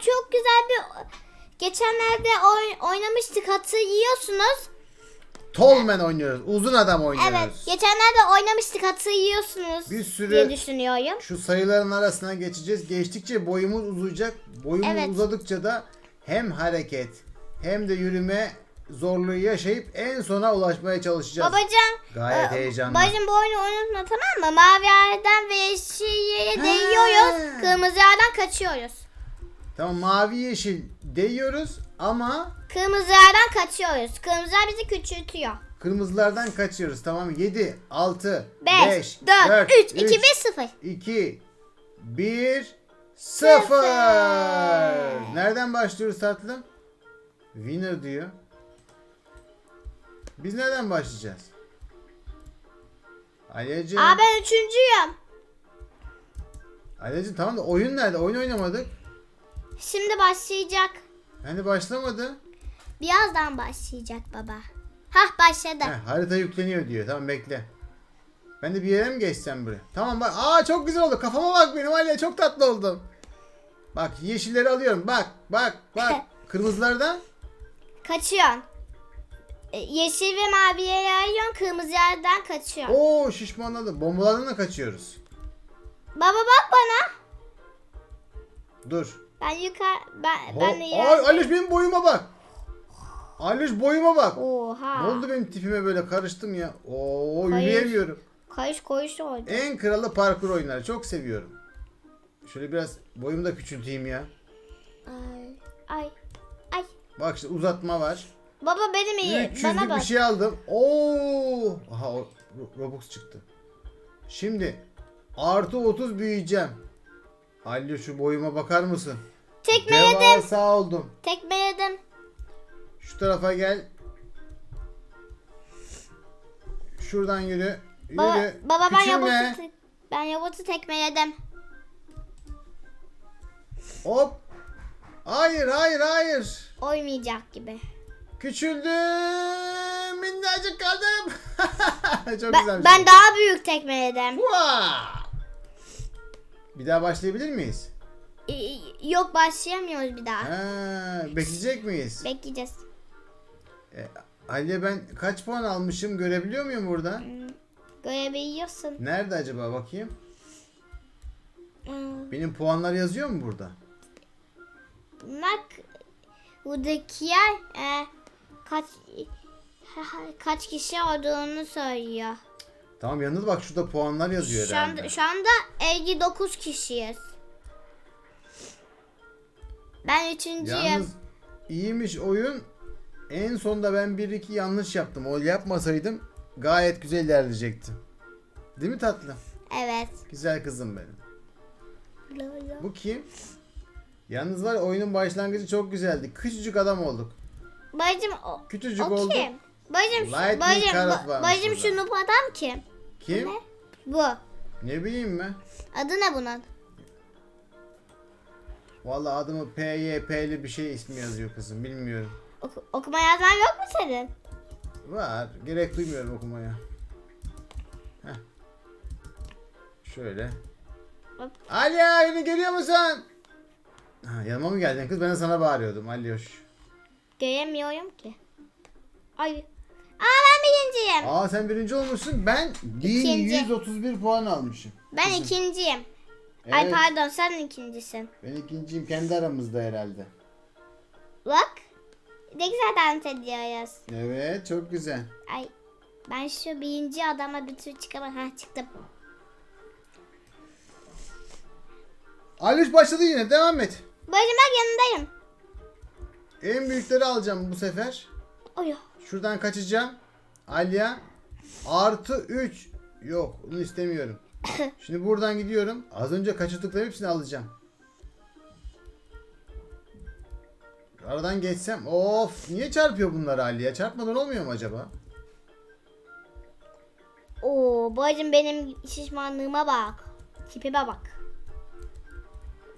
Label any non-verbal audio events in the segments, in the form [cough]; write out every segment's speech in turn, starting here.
çok güzel bir geçenlerde oy- oynamıştık hatırlıyorsunuz. Tolman oynuyoruz. Uzun adam oynuyoruz. Evet, geçenlerde oynamıştık hatırlıyorsunuz Bir sürü- diye düşünüyorum. Şu sayıların arasına geçeceğiz. Geçtikçe boyumuz uzayacak. Boyumuz Evet. uzadıkça da hem hareket hem de yürüme zorluğu yaşayıp en sona ulaşmaya çalışacağız. Babacığım, Gayet e, heyecanlı. Babacığım bu oyunu unutma tamam mı? Mavi yerden ve yeşil yere değiyoruz. Kırmızı yerden kaçıyoruz. Tamam mavi yeşil değiyoruz ama Kırmızı yerden kaçıyoruz. Kırmızı yer bizi küçültüyor. kırmızılardan kaçıyoruz. Tamam 7, 6, 5, 5, 4, 4, 3, 2, 1, 0. 2, 1, 0. Nereden başlıyoruz tatlım? Winner diyor. Biz nereden başlayacağız? Aliyacığım. Aa ben üçüncüyüm. Aliyacığım tamam da oyun nerede? Oyun oynamadık. Şimdi başlayacak. Hani başlamadı. Birazdan başlayacak baba. Hah başladı. Heh, harita yükleniyor diyor. Tamam bekle. Ben de bir yere mi geçsem buraya? Tamam bak. Aa çok güzel oldu. Kafama bak benim Aliye. Çok tatlı oldum. Bak yeşilleri alıyorum. Bak bak bak. [laughs] Kırmızılardan. Kaçıyorsun. E, Yeşil ve mavi yere arıyorsun. Kırmızı yerden kaçıyorsun. Oo şişmanladım. Bombalardan da kaçıyoruz. Baba bak bana. Dur. Ben yukarı ben Ho- ben de Ay. Aliş benim boyuma bak. Aliş boyuma bak. Oha. Ne oldu benim tipime böyle karıştım ya. Oo Hayır. yürüyemiyorum. Kayış koyuş oldu. En kralı parkur oyunları. Çok seviyorum. Şöyle biraz boyumu da küçülteyim ya. Ay. Ay. Ay. Bak işte uzatma var. Baba benim iyi. 300'lük Bana bir bak. şey aldım. Oo! Aha Robux çıktı. Şimdi artı 30 büyüyeceğim. Halil şu boyuma bakar mısın? Tekmeledim. Devasa oldum. Tekmeledim. Şu tarafa gel. Şuradan yürü. Yürü. Baba, baba ben Küçülme. yabotu tek- ben yabotu tekmeledim. Hop. Hayır hayır hayır. Oymayacak gibi. Küçüldüm. Minnacık kaldım. [laughs] Çok Ben, güzel bir ben şey. daha büyük tekmeledim. Vaa! Bir daha başlayabilir miyiz? İ- Yok başlayamıyoruz bir daha. Ha, bekleyecek miyiz? Bekleyeceğiz. E, Aliye ben kaç puan almışım görebiliyor muyum burada? Görebiliyorsun. Nerede acaba bakayım? Hmm, Benim puanlar yazıyor mu burada? Bak buradaki yer e, kaç [laughs] kaç kişi olduğunu söylüyor. Tamam yanında bak şurada puanlar yazıyor Şu herhalde. anda, şu anda 59 kişiyiz. Ben üçüncüyüm. Yalnız iyiymiş oyun. En sonunda ben 1-2 yanlış yaptım. O yapmasaydım gayet güzel ilerleyecektim. Değil mi tatlım? Evet. Güzel kızım benim. Bu kim? Yalnız var ya, oyunun başlangıcı çok güzeldi. Küçücük adam olduk. Bacım o, Küçücük o olduk. kim? Bacım, şu- Lightning bacım, Carrot ba- varmış bacım burada. şu noob adam kim? Kim? Ne? Bu. Ne bileyim ben. Adı ne bunun? Vallahi adımı PYP'li bir şey ismi yazıyor kızım. Bilmiyorum. Oku- okuma yazman yok mu senin? Var. Gerek duymuyorum okumaya. Heh. Şöyle. Hop. Alya beni görüyor musun? Ha, yanıma mı geldin kız? Ben de sana bağırıyordum. Alyoş. Göremiyorum ki. Ay. Birinciyim. Aa sen birinci olmuşsun. Ben 1131 puan almışım. Ben Kızım. ikinciyim. Ay Evet. pardon sen ikincisin. Ben ikinciyim kendi aramızda herhalde. Bak. Ne güzel dans ediyoruz. Evet çok güzel. Ay ben şu birinci adama bir türlü çıkamadım. Ha çıktım. Alyoş başladı yine devam et. Bacım bak yanındayım. En büyükleri alacağım bu sefer. Oy. Şuradan kaçacağım. Alya artı 3. Yok bunu istemiyorum. [laughs] Şimdi buradan gidiyorum. Az önce kaçırdıklarım hepsini alacağım. Aradan geçsem. Of niye çarpıyor bunlar Aliye? Çarpmadan olmuyor mu acaba? Oo bacım benim şişmanlığıma bak. Tipime bak.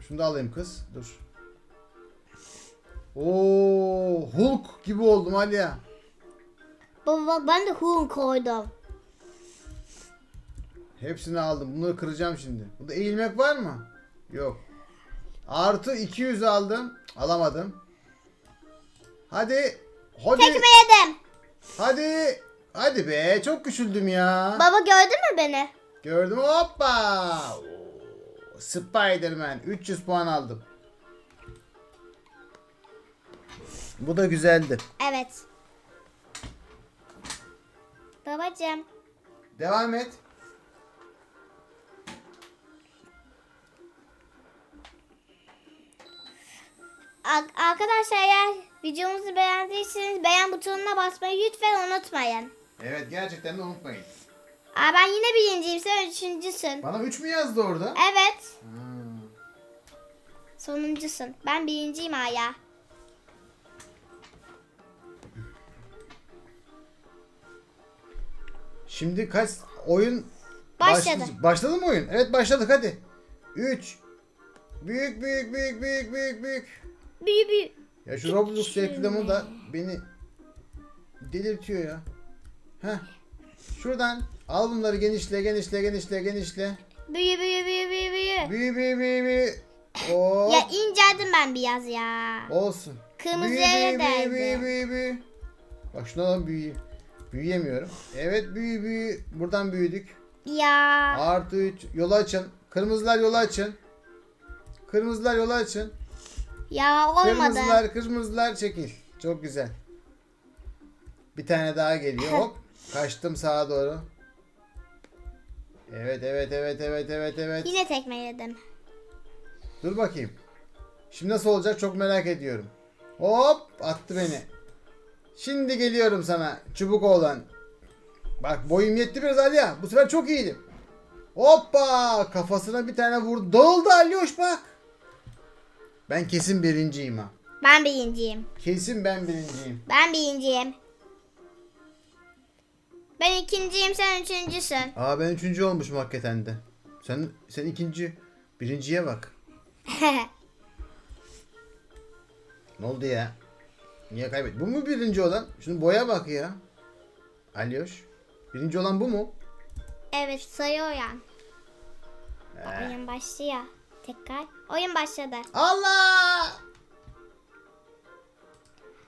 Şunu da alayım kız. Dur. Oo Hulk gibi oldum Aliye. Baba bak ben de hun koydum. Hepsini aldım. Bunları kıracağım şimdi. Burada eğilmek var mı? Yok. Artı 200 aldım. Alamadım. Hadi. Hadi. Tekme yedim. Hadi. Hadi be. Çok küçüldüm ya. Baba gördün mü beni? Gördüm hoppa. Spiderman 300 puan aldım. Bu da güzeldi. Evet. Babacım. Devam et. Ar- Arkadaşlar eğer videomuzu beğendiyseniz beğen butonuna basmayı lütfen unutmayın. Evet gerçekten de unutmayın. Aa, ben yine birinciyim sen üçüncüsün. Bana 3 mü yazdı orada? Evet. Hmm. Sonuncusun. Ben birinciyim hala. Şimdi kaç oyun Başladı. Başladı. Başladı mı oyun? Evet başladık hadi. 3 Büyük büyük büyük büyük büyük büyük. Büyü büyü. Ya şu Roblox reklamı da beni delirtiyor ya. Heh. Şuradan al bunları genişle genişle genişle genişle. Büyü büyü büyü büyü büyü. Büyü büyü büyü büyü. Oo. Ya inceldim ben biraz ya. Olsun. Kırmızı Büyü, yere büyü, değdi. büyü, büyü, büyü. Bak şuna lan büyüyeyim. Büyüyemiyorum. Evet büyü büyü. Buradan büyüdük. Ya. Artı 3. Yolu açın. Kırmızılar yolu açın. Kırmızılar yolu açın. Ya olmadı. Kırmızılar kırmızılar çekil. Çok güzel. Bir tane daha geliyor. Hop. [laughs] Kaçtım sağa doğru. Evet evet evet evet evet evet. Yine tekme yedim. Dur bakayım. Şimdi nasıl olacak çok merak ediyorum. Hop attı beni. Şimdi geliyorum sana çubuk olan. Bak boyum yetti biraz Aliya. Bu sefer çok iyiydim. Hoppa kafasına bir tane vurdu. Dağıldı Alyoş bak. Ben kesin birinciyim ha. Ben birinciyim. Kesin ben birinciyim. Ben birinciyim. Ben ikinciyim sen üçüncüsün. Aa ben üçüncü olmuşum hakikaten de. Sen sen ikinci. Birinciye bak. [laughs] Ne oldu ya? Niye kaybet? Bu mu birinci olan? Şunun boya bak ya. Alyoş. Birinci olan bu mu? evet sayıyor yani. Ee. Oyun başlıyor. Tekrar. Oyun başladı. Allah!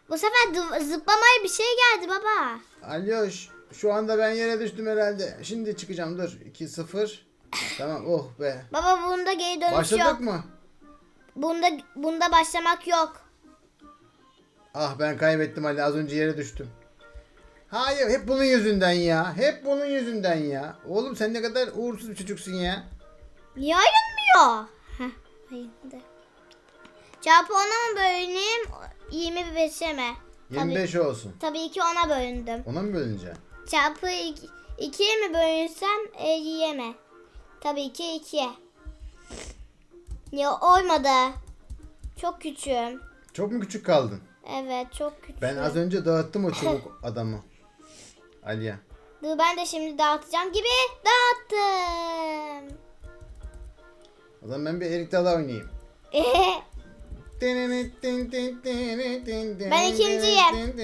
Bu sefer zıplamaya bir şey geldi baba. Alyoş. Şu anda ben yere düştüm herhalde. Şimdi çıkacağım dur. 2-0. [laughs] Tamam oh be. Baba bunda geri dönüş Başladık yok. mı? Bunda bunda başlamak yok. Ah ben kaybettim Ali az önce yere düştüm. Hayır hep bunun yüzünden ya. Hep bunun yüzünden ya. Oğlum sen ne kadar uğursuz bir çocuksun ya. Niye ayrılmıyor? Heh, ayrıldı. Çarpı ona mı bölüneyim? 25'e mi? 25 olsun. Tabii ki ona bölündüm. Ona mı bölüneceksin? Çarpı 2'ye mi bölünsem 50'ye mi? Tabii ki 2'ye. Ya olmadı. Çok küçüğüm. Çok mu küçük kaldın? Evet çok küçüğüm. Ben az önce dağıttım o çubuk [laughs] adamı. Aliye. Dur ben de şimdi dağıtacağım gibi dağıttım. O zaman ben bir Erik Dalı oynayayım. [laughs] Ben ikinciyim.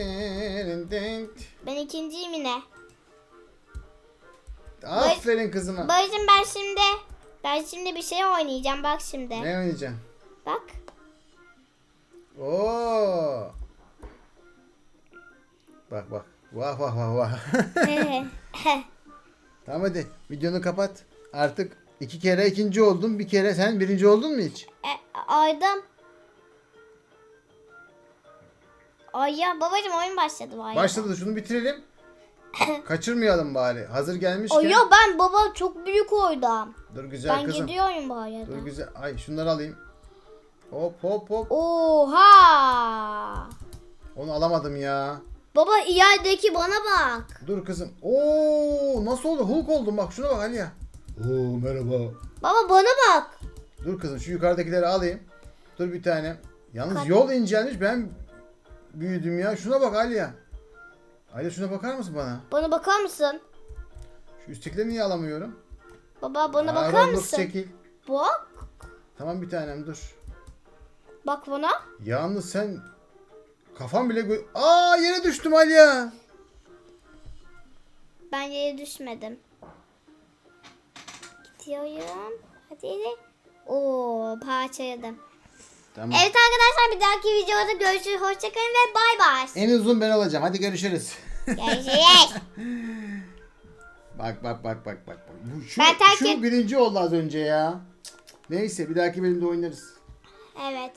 ben ikinciyim yine. Aferin kızıma. Babacım ben şimdi ben şimdi bir şey oynayacağım bak şimdi. Ne oynayacaksın? Bak. Oo. Bak bak. Vah vah vah vah. [laughs] tamam hadi videonu kapat. Artık iki kere ikinci oldun. Bir kere sen birinci oldun mu hiç? e, aydım. Ay ya babacım oyun başladı ya. Başladı şunu bitirelim. [laughs] Kaçırmayalım bari. Hazır gelmişken. Ay ya ben baba çok büyük oydum. Dur güzel Ben kızım. gidiyorum bu arada. Dur güzel. Ay şunları alayım. Hop hop hop. Oha. Onu alamadım ya. Baba ilerideki bana bak. Dur kızım. Oo nasıl oldu? Hulk oldum bak şuna bak Aliye. Oo merhaba. Baba bana bak. Dur kızım şu yukarıdakileri alayım. Dur bir tane. Yalnız Kaç- yol incelmiş ben büyüdüm ya. Şuna bak Aliye. Aliye şuna bakar mısın bana? Bana bakar mısın? Şu üsttekileri niye alamıyorum? Baba bana Aa, bakar Roblox mısın? çekil. Bak. Tamam bir tanem dur. Bak bana. Yalnız sen kafam bile gö- Aa yere düştüm Aliye. Ben yere düşmedim. Gidiyorum. Hadi hadi. Oo parçaladım. Tamam. Evet arkadaşlar bir dahaki videoda görüşürüz. Hoşçakalın ve bay bay. En uzun ben olacağım. Hadi görüşürüz. Görüşürüz. [laughs] bak bak bak bak bak. Bu, şu, Ben terk şu et- birinci oldu az önce ya. Neyse bir dahaki bölümde oynarız. evet.